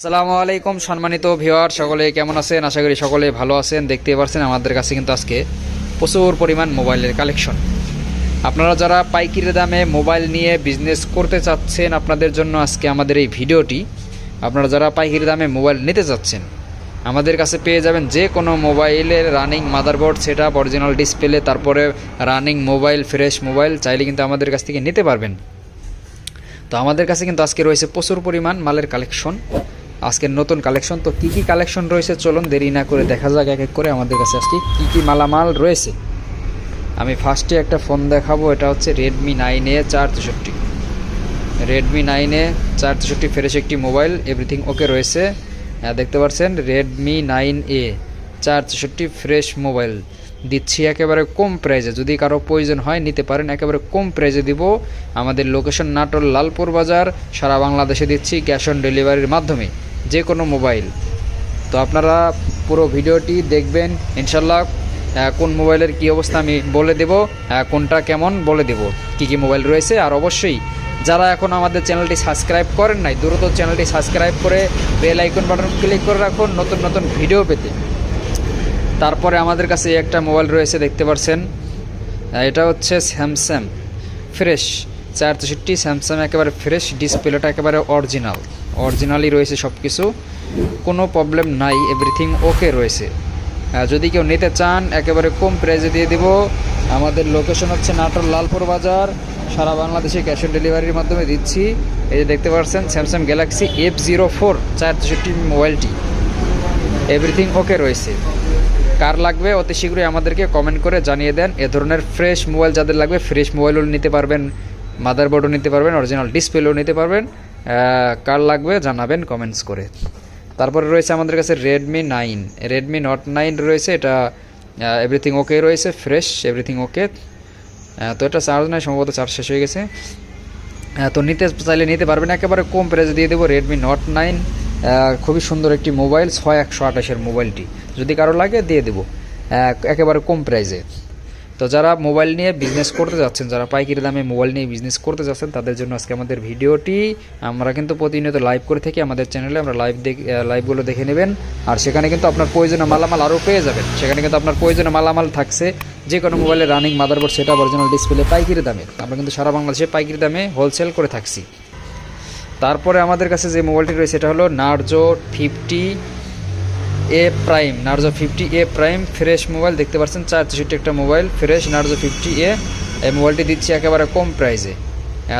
আসসালামু আলাইকুম সম্মানিত ভিওয়ার সকলে কেমন আছেন? আশা করি সকলে ভালো আছেন। দেখতে পারছেন আমাদের কাছে কিন্তু আজকে প্রচুর পরিমাণ মোবাইলের কালেকশন। আপনারা যারা পাইকারি দামে মোবাইল নিয়ে বিজনেস করতে চাচ্ছেন, আপনাদের জন্য আজকে আমাদের এই ভিডিওটি। আপনারা যারা পাইকারি দামে মোবাইল নিতে চাচ্ছেন, আমাদের কাছে পেয়ে যাবেন যে কোনো মোবাইলের running motherboard set original display তারপরে রানিং মোবাইল ফ্রেশ মোবাইল চাইলে কিন্তু আমাদের কাছ থেকে নিতে পারবেন। তো আমাদের কাছে কিন্তু আজকে রয়েছে প্রচুর পরিমাণ মালের কালেকশন। আজকের নতুন কালেকশন তো কী কী কালেকশন রয়েছে চলুন দেরি না করে দেখা যাক এক এক করে আমাদের কাছে আজকে কী কী মালামাল রয়েছে? আমি ফার্স্টে একটা ফোন দেখাবো, এটা হচ্ছে রেডমি নাইন এ চার তেষট্টি। রেডমি নাইন এ চার তেষট্টি ফ্রেশ একটি মোবাইল এভরিথিং ওকে রয়েছে। হ্যাঁ দেখতে পাচ্ছেন রেডমি নাইন এ চার তেষট্টি ফ্রেশ মোবাইল দিচ্ছি একেবারে কম প্রাইজে যদি কারও প্রয়োজন হয় নিতে পারেন, একেবারে কম প্রাইজে দিব। আমাদের লোকেশন নাটোর লালপুর বাজার, সারা বাংলাদেশে দিচ্ছি ক্যাশ অন ডেলিভারির মাধ্যমে। যে কোনো মোবাইল। তো আপনারা পুরো ভিডিওটি দেখবেন, ইনশাল্লাহ কোন মোবাইলের কি অবস্থা আমি বলে দেব কোনটা কেমন বলে দেব, কি কি মোবাইল রয়েছে, আর অবশ্যই যারা এখন আমাদের চ্যানেলটি সাবস্ক্রাইব করেন নাই, দ্রুত চ্যানেলটি সাবস্ক্রাইব করে বেল আইকন বাটন ক্লিক করে রাখুন, নতুন নতুন ভিডিও পেতে। তারপরে আমাদের কাছে একটা মোবাইল রয়েছে, দেখতে পাচ্ছেন এটা হচ্ছে স্যামসাং ফ্রেশ চার তেষট্টি স্যামসাং একেবারে ফ্রেশ ডিসপ্লেটা একেবারে অরিজিনাল। অরিজিনালই রয়েছে সব কিছু কোনো প্রবলেম নাই এভরিথিং ওকে রয়েছে। যদি কেউ নিতে চান, একেবারে কম প্রাইজে দিয়ে দেব। আমাদের লোকেশন হচ্ছে নাটোর লালপুর বাজার। সারা বাংলাদেশে ক্যাশ অন ডেলিভারির মাধ্যমে দিচ্ছি। এই যে দেখতে পাচ্ছেন, Samsung Galaxy F zero four চার তেষট্টি মোবাইলটি। এভরিথিং ওকে রয়েছে। কার লাগবে, অতি শীঘ্রই আমাদেরকে কমেন্ট করে জানিয়ে দেন। এ ধরনের ফ্রেশ মোবাইল যাদের লাগবে ফ্রেশ মোবাইলও নিতে পারবেন। মাদারবোর্ডও নিতে পারবেন অরিজিনাল ডিসপ্লেও নিতে পারবেন। কার লাগবে জানাবেন কমেন্টস করে। তারপরে রয়েছে আমাদের কাছে Redmi nine Redmi note nine রয়েছে, এটা এভরিথিং ওকে রয়েছে ফ্রেশ এভরিথিং ওকে তো এটা চার্জ নাই, সম্ভবত চার্জ শেষ হয়ে গেছে। তো নিতে, চাইলে নিতে পারবেন। একেবারে কম প্রাইসে দিয়ে দেবো রেডমি নট নাইন খুবই সুন্দর একটি মোবাইল ছয় একশো আঠাশের মোবাইলটি যদি কারও লাগে, দিয়ে দেবো। একেবারে কম প্রাইসে তো যারা মোবাইল নিয়ে বিজনেস করতে যাচ্ছেন, যারা পাইকারি দামে মোবাইল নিয়ে বিজনেস করতে যাচ্ছেন, তাদের জন্য আজকে আমাদের ভিডিওটি, আমরা কিন্তু প্রতিনিয়ত লাইভ করে থাকি আমাদের চ্যানেলে আমরা লাইভ লাইভগুলো দেখে নেবেন। আর সেখানে কিন্তু আপনার প্রয়োজনীয় মালামাল আরও পেয়ে যাবেন। সেখানে কিন্তু আপনার প্রয়োজনীয় মালামাল থাকছে যে কোনো মোবাইলে রানিং মাদারবোর্ড সেটা অরিজিনাল ডিসপ্লে পাইকারি দামে। আমরা কিন্তু সারা বাংলাদেশে পাইকারি দামে হোলসেল করে থাকছি। তারপরে আমাদের কাছে যে মোবাইলটি রয়েছে, সেটা হলো Narzo fifty A prime Narzo fifty A prime fresh mobile দেখতে পাচ্ছেন, চার চৌষট্টি একটা mobile fresh Narzo fifty A এই মোবাইলটি দিচ্ছি একেবারে কম প্রাইসে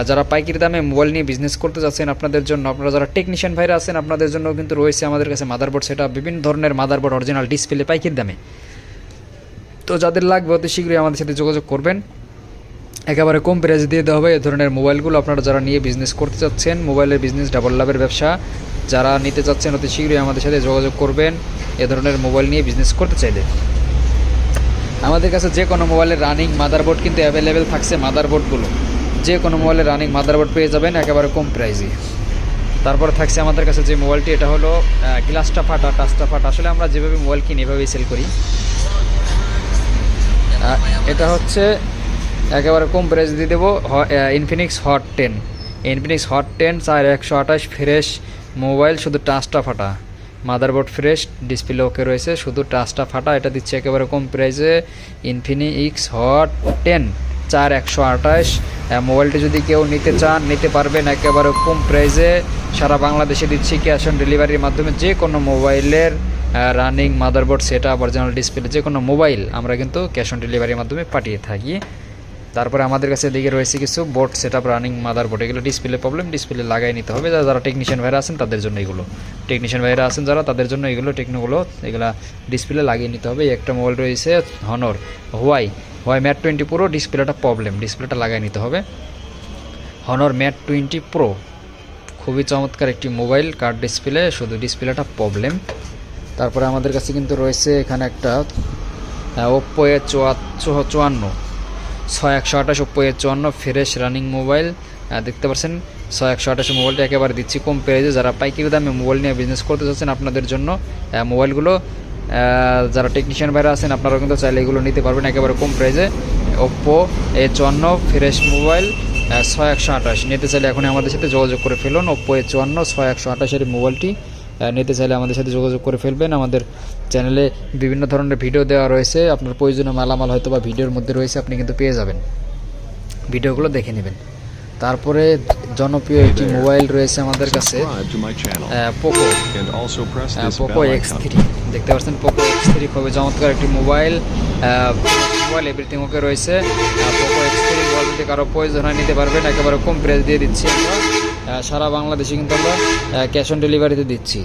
যারা পাইকারি দামে মোবাইল নিয়ে বিজনেস করতে যাচ্ছেন আপনাদের জন্য, আপনারা যারা টেকনিশিয়ান ভাইরা আছেন, আপনাদের জন্য কিন্তু রয়েছে আমাদের কাছে মাদারবোর্ড সেটা বিভিন্ন ধরনের মাদারবোর্ড অরিজিনাল ডিসপ্লে পাইকারি দামে। তো যাদের লাগবে, অতি শীঘ্রই আমাদের সাথে যোগাযোগ করবেন। একেবারে কম প্রাইস দিয়ে দেওয়া হবে এ ধরনের মোবাইলগুলো আপনারা যারা নিয়ে বিজনেস করতে চাচ্ছেন মোবাইলের বিজনেস ডাবল লাভের ব্যবসা। যারা নিতে চাচ্ছেন, অতি শীঘ্রই আমাদের সাথে যোগাযোগ করবেন। এ ধরনের মোবাইল নিয়ে বিজনেস করতে চাইলে। আমাদের কাছে যে কোনো মোবাইলের রানিং মাদারবোর্ড কিন্তু অ্যাভেলেবেল থাকছে মাদারবোর্ডগুলো যে কোনো মোবাইলের রানিং মাদারবোর্ড পেয়ে যাবেন, একেবারে কম প্রাইসে তারপরে থাকছে আমাদের কাছে যে মোবাইলটি, এটা হলো গ্লাসটা ফাটা টাচটা ফাটা। আসলে আমরা যেভাবে মোবাইল কিনি, এভাবেই সেল করি। এটা হচ্ছে, একেবারে কম প্রাইস দিয়ে দেবো Infinix hot ten Infinix hot ten চার একশো আঠাশ ফ্রেশ মোবাইল শুধু টাচটা ফাটা। মাদারবোর্ড ফ্রেশ, ডিসপ্লে ওকে রয়েছে, শুধু টাচটা ফাটা। এটা দিচ্ছে একেবারে কম প্রাইসে ইনফিনি ইনফিনিক্স হট টেন চার একশো আঠাশ। মোবাইলটি যদি কেউ নিতে চান, নিতে পারবেন একেবারে কম প্রাইসে। সারা বাংলাদেশে দিচ্ছি ক্যাশ অন ডেলিভারির মাধ্যমে যে কোনো মোবাইলের running motherboard set up original display যে কোনো মোবাইল আমরা কিন্তু ক্যাশ অন ডেলিভারির মাধ্যমে পাঠিয়ে থাকি। তারপরে আমাদের কাছে এদিকে রয়েছে কিছু board set up running motherboard এগুলো ডিসপ্লে প্রবলেম ডিসপ্লে লাগাই নিতে হবে। যারা যারা টেকনিশিয়ান ভাইরা আছেন, তাদের জন্য এগুলো। টেকনিশিয়ান ভাইরা আছেন যারা, তাদের জন্য এগুলো টেকনোগুলো এগুলা ডিসপ্লে লাগিয়ে নিতে হবে। একটা মোবাইল রয়েছে Honor Huawei Huawei Mate twenty Pro ডিসপ্লেটা প্রবলেম ডিসপ্লেটা লাগাই নিতে হবে। হনর ম্যাট টোয়েন্টি প্রো খুবই চমৎকার একটি মোবাইল কার্ড ডিসপ্লে শুধু ডিসপ্লেটা প্রবলেম তারপরে আমাদের কাছে কিন্তু রয়েছে এখানে একটা ওপ্পো এ চুয়ান্ন। ছয় একশো আঠাশ ওপ্পো এ চুয়ান্ন ফ্রেশ রানিং মোবাইল দেখতে পাচ্ছেন ছয় একশো আঠাশ মোবাইলটা একেবারে দিচ্ছি কম প্রাইজে যারা পাইকারি দামে মোবাইল নিয়ে বিজনেস করতে চাচ্ছেন আপনাদের জন্য মোবাইলগুলো যারা টেকনিশিয়ান ভাইরা আছেন, আপনারাও কিন্তু চাইলে এগুলো নিতে পারবেন একেবারে কম প্রাইজে ওপ্পো এ চুয়ান্ন ফ্রেশ মোবাইল ছয় একশো আঠাশ। নিতে চাইলে এখন আমাদের সাথে যোগাযোগ করে ফেলুন ওপ্পো এ চুয়ান্ন, ছয় একশো আঠাশের মোবাইলটি। নিতে চাইলে আমাদের সাথে যোগাযোগ করে ফেলবেন। আমাদের চ্যানেলে বিভিন্ন ধরনের ভিডিও দেওয়া রয়েছে। আপনার প্রয়োজনীয় মালামাল হয়তো বা ভিডিওর মধ্যে রয়েছে আপনি কিন্তু পেয়ে যাবেন। ভিডিওগুলো দেখে নেবেন। তারপরে জনপ্রিয় একটি মোবাইল রয়েছে আমাদের কাছে পোকো পোকো এক্স থ্রি দেখতে পাচ্ছেন পোকো এক্স থ্রি খুবই চমৎকার একটি মোবাইল। মোবাইল এভরিথিং ওকে রয়েছে। পোকো এক্স থ্রি মোবাইল যদি কারও প্রয়োজন হয় নিতে পারবেন। একেবারে কম প্রেস দিয়ে দিচ্ছি আমরা। সারা বাংলাদেশে কিন্তু আমরা ক্যাশ অন ডেলিভারিতে দিচ্ছি।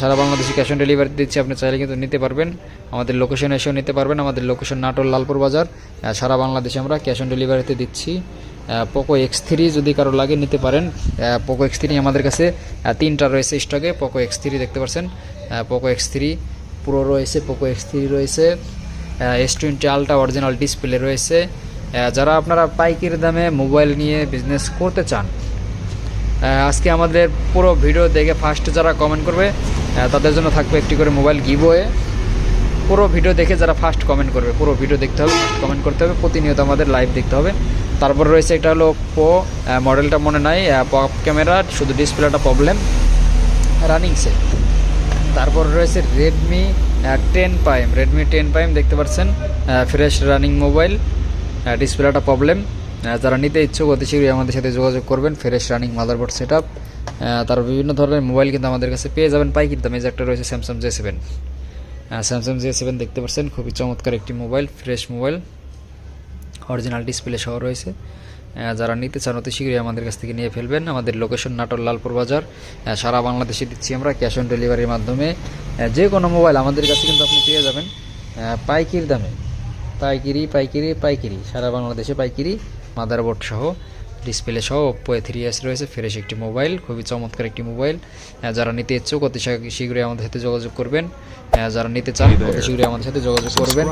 সারা বাংলাদেশে ক্যাশ অন ডেলিভারি দিচ্ছি আপনি চাইলে কিন্তু নিতে পারবেন। আমাদের লোকেশন এসেও নিতে পারবেন। আমাদের লোকেশন নাটোর লালপুর বাজার। সারা বাংলাদেশে আমরা ক্যাশ অন ডেলিভারিতে দিচ্ছি। পোকো এক্স থ্রি যদি কারও লাগে নিতে পারেন। পোকো এক্স থ্রি আমাদের কাছে তিনটা রয়েছে স্টকে পোকো এক্স থ্রি দেখতে পাচ্ছেন। পোকো এক্স থ্রি পুরো রয়েছে পোকো এক্স থ্রি রয়েছে। S twenty Ultra original display রয়েছে। যারা আপনারা পাইকারি দামে মোবাইল নিয়ে বিজনেস করতে চান আজকে আমাদের পুরো ভিডিও দেখে ফার্স্ট যারা কমেন্ট করবে তাদের জন্য থাকবে একটি করে মোবাইল গিভওয়ে পুরো ভিডিও দেখে যারা ফার্স্ট কমেন্ট করবে, পুরো ভিডিও দেখতে হবে কমেন্ট করতে হবে, প্রতিনিয়ত আমাদের লাইভ দেখতে হবে। তারপর রয়েছে এটা হলো পো মডেলটা মনে নাই পপ ক্যামেরা শুধু ডিসপ্লেটা প্রবলেম রানিং সে তারপর রয়েছে Redmi ten prime Redmi ten prime দেখতে পাচ্ছেন ফ্রেশ রানিং মোবাইল ডিসপ্লেটা প্রবলেম যারা নিতে ইচ্ছুক, অতি শীঘ্রই আমাদের সাথে যোগাযোগ করবেন fresh running motherboard set up তার বিভিন্ন ধরনের মোবাইল কিন্তু আমাদের কাছে পেয়ে যাবেন, পাইকির দামে। যে একটা রয়েছে Samsung J seven Samsung J seven দেখতে পাচ্ছেন, খুবই চমৎকার একটি mobile fresh mobile. Original display সহ রয়েছে। যারা নিতে চান, অতি শীঘ্রই আমাদের কাছ থেকে নিয়ে ফেলবেন। আমাদের লোকেশন নাটোর লালপুর বাজার। সারা বাংলাদেশে দিচ্ছি আমরা ক্যাশ অন ডেলিভারির মাধ্যমে। যে কোনো মোবাইল আমাদের কাছে কিন্তু আপনি পেয়ে যাবেন। পাইকির দামে। পাইকিরি পাইকিরি পাইকিরি। সারা বাংলাদেশে পাইকিরি। মাদারবোর্ড সহ ডিসপ্লে সহ ওপ্পো এ থ্রি এস রয়েছে ফ্রেশ একটি মোবাইল খুবই চমৎকার একটি মোবাইল যারা নিতে ইচ্ছুক অতি শীঘ্রই আমাদের সাথে যোগাযোগ করবেন। যারা নিতে চান অতি শীঘ্রই আমাদের সাথে যোগাযোগ করবেন।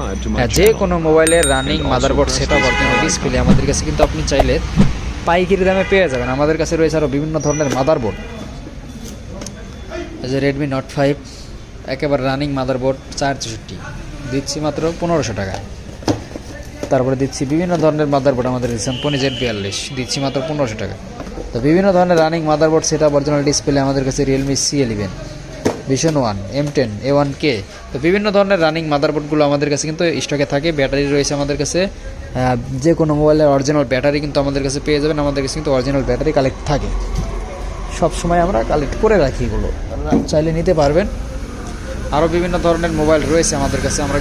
যে কোনো মোবাইলের running motherboard set original display আমাদের কাছে কিন্তু আপনি চাইলে পাইকারি দামে পেয়ে যাবেন। আমাদের কাছে রয়েছে আরও বিভিন্ন ধরনের মাদারবোর্ড যে রেডমি নোট ফাইভ একেবারে রানিং মাদারবোর্ড চার চৌষট্টি দিচ্ছি মাত্র পনেরোশো টাকা তারপরে দিচ্ছি বিভিন্ন ধরনের মাদারবোর্ড আমাদের স্যাম্পনি জেড বিয়াল্লিশ। দিচ্ছি মাত্র পনেরোশো টাকা। তো বিভিন্ন ধরনের রানিং মাদারবোর্ড সেটা অরিজিনাল ডিসপ্লে আমাদের কাছে Realme C eleven vision one M ten A one K তো বিভিন্ন ধরনের রানিং মাদারবোর্ডগুলো আমাদের কাছে কিন্তু স্টকে থাকে ব্যাটারি রয়েছে আমাদের কাছে। যে কোনো মোবাইলের অরিজিনাল ব্যাটারি কিন্তু আমাদের কাছে পেয়ে যাবেন, আমাদের কাছে কিন্তু অরিজিনাল ব্যাটারি কালেক্ট থাকে। সব সময় আমরা কালেক্ট করে রাখি এগুলো। চাইলে নিতে পারবেন। আরও বিভিন্ন ধরনের মোবাইল রয়েছে আমাদের কাছে, আমরা